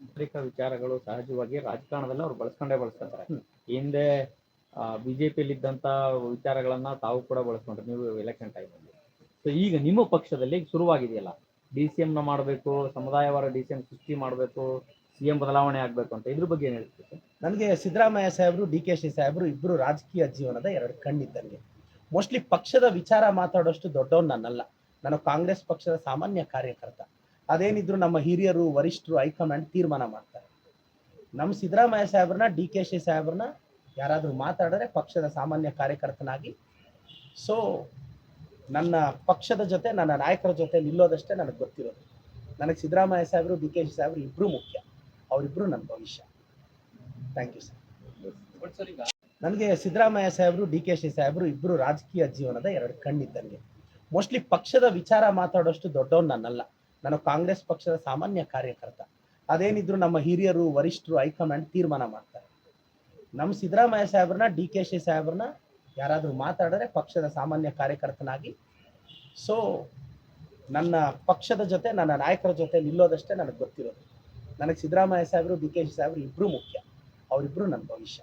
ತಾಂತ್ರಿಕ ವಿಚಾರಗಳು ಸಹಜವಾಗಿ ರಾಜಕಾರಣದಲ್ಲಿ ಅವ್ರು ಬಳಸ್ಕೊಂಡೇ ಬಳಸ್ಕೊಂತಾರೆ. ಹಿಂದೆ ಬಿಜೆಪಿಯಲ್ಲಿ ಇದ್ದಂತ ವಿಚಾರಗಳನ್ನ ತಾವು ಕೂಡ ಬಳಸ್ಕೊಂಡ್ರಿ ನೀವು ಎಲೆಕ್ಷನ್ ಟೈಮಲ್ಲಿ ಸೊ ಈಗ ನಿಮ್ಮ ಪಕ್ಷದಲ್ಲಿ ಶುರುವಾಗಿದೆಯಲ್ಲ. ಡಿ ಸಿ ನ ಮಾಡಬೇಕು ಸಮುದಾಯವಾರ ಡಿ ಸಿ ಎಂ ಸೃಷ್ಟಿ ಮಾಡಬೇಕು ಸಿಎಂ ಬದಲಾವಣೆ ಆಗ್ಬೇಕು ಅಂತ. ಇದ್ರ ಬಗ್ಗೆ ಏನು ನನಗೆ ಸಿದ್ದರಾಮಯ್ಯ ಸಾಹೇಬರು ಡಿ ಕೆ ಶಿ ಸಾಹೇಬರು ಇಬ್ಬರು ರಾಜಕೀಯ ಜೀವನದ ಎರಡು ಕಣ್ಣಿದ್ದಂಗೆ. ಮೋಸ್ಟ್ಲಿ ಪಕ್ಷದ ವಿಚಾರ ಮಾತಾಡೋಷ್ಟು ದೊಡ್ಡವನು ನಾನಲ್ಲ ನಾನು ಕಾಂಗ್ರೆಸ್ ಪಕ್ಷದ ಸಾಮಾನ್ಯ ಕಾರ್ಯಕರ್ತ. ಅದೇನಿದ್ರು ನಮ್ಮ ಹಿರಿಯರು, ವರಿಷ್ಠರು ಹೈಕಮಾಂಡ್ ತೀರ್ಮಾನ ಮಾಡ್ತಾರೆ. ನಮ್ಮ ಸಿದ್ದರಾಮಯ್ಯ ಸಾಹೇಬ್ರನ್ನ ಡಿ ಕೆ ಶಿ ಸಾಹೇಬ್ರನ್ನ ಯಾರಾದರೂ ಮಾತಾಡಿದ್ರೆ ಪಕ್ಷದ ಸಾಮಾನ್ಯ ಕಾರ್ಯಕರ್ತನಾಗಿ. ಸೊ ನನ್ನ ಪಕ್ಷದ ಜೊತೆ, ನನ್ನ ನಾಯಕರ ಜೊತೆ ನಿಲ್ಲೋದಷ್ಟೇ ನನಗೆ ಗೊತ್ತಿರೋದು. ನನಗೆ ಸಿದ್ದರಾಮಯ್ಯ ಸಾಹೇಬರು ಡಿ ಕೆ ಶಿ ಸಾಹೇಬರು ಇಬ್ಬರು ಮುಖ್ಯ. ಅವರಿಬ್ಬರು ನನ್ನ ಭವಿಷ್ಯ. ಥ್ಯಾಂಕ್ ಯು ಸರ್ ನನಗೆ ಸಿದ್ದರಾಮಯ್ಯ ಸಾಹೇಬರು ಡಿ ಕೆ ಶಿ ಸಾಹೇಬರು ಇಬ್ಬರು ರಾಜಕೀಯ ಜೀವನದ ಎರಡು ಕಣ್ಣಿದ್ದಂಗೆ. ಮೋಸ್ಟ್ಲಿ ಪಕ್ಷದ ವಿಚಾರ ಮಾತಾಡೋಷ್ಟು ದೊಡ್ಡವನು ನಾನಲ್ಲ ನಾನು ಕಾಂಗ್ರೆಸ್ ಪಕ್ಷದ ಸಾಮಾನ್ಯ ಕಾರ್ಯಕರ್ತ. ಅದೇನಿದ್ರು ನಮ್ಮ ಹಿರಿಯರು, ವರಿಷ್ಠರು, ಹೈಕಮಾಂಡ್ ತೀರ್ಮಾನ ಮಾಡ್ತಾರೆ. ನಮ್ಮ ಸಿದ್ದರಾಮಯ್ಯ ಸಾಹೇಬ್ರನ್ನ, ಡಿ ಕೆ ಶಿ ಸಾಹೇಬ್ರನ್ನ ಯಾರಾದರೂ ಮಾತಾಡಿದ್ರೆ ಪಕ್ಷದ ಸಾಮಾನ್ಯ ಕಾರ್ಯಕರ್ತನಾಗಿ. ಸೊ ನನ್ನ ಪಕ್ಷದ ಜೊತೆ, ನನ್ನ ನಾಯಕರ ಜೊತೆ ನಿಲ್ಲೋದಷ್ಟೇ ನನಗೆ ಗೊತ್ತಿರೋದು. ನನಗೆ ಸಿದ್ದರಾಮಯ್ಯ ಸಾಹೇಬರು, ಡಿ ಕೆ ಶಿ ಸಾಹೇಬರು ಇಬ್ಬರು ಮುಖ್ಯ. ಅವರಿಬ್ಬರು ನನ್ನ ಭವಿಷ್ಯ.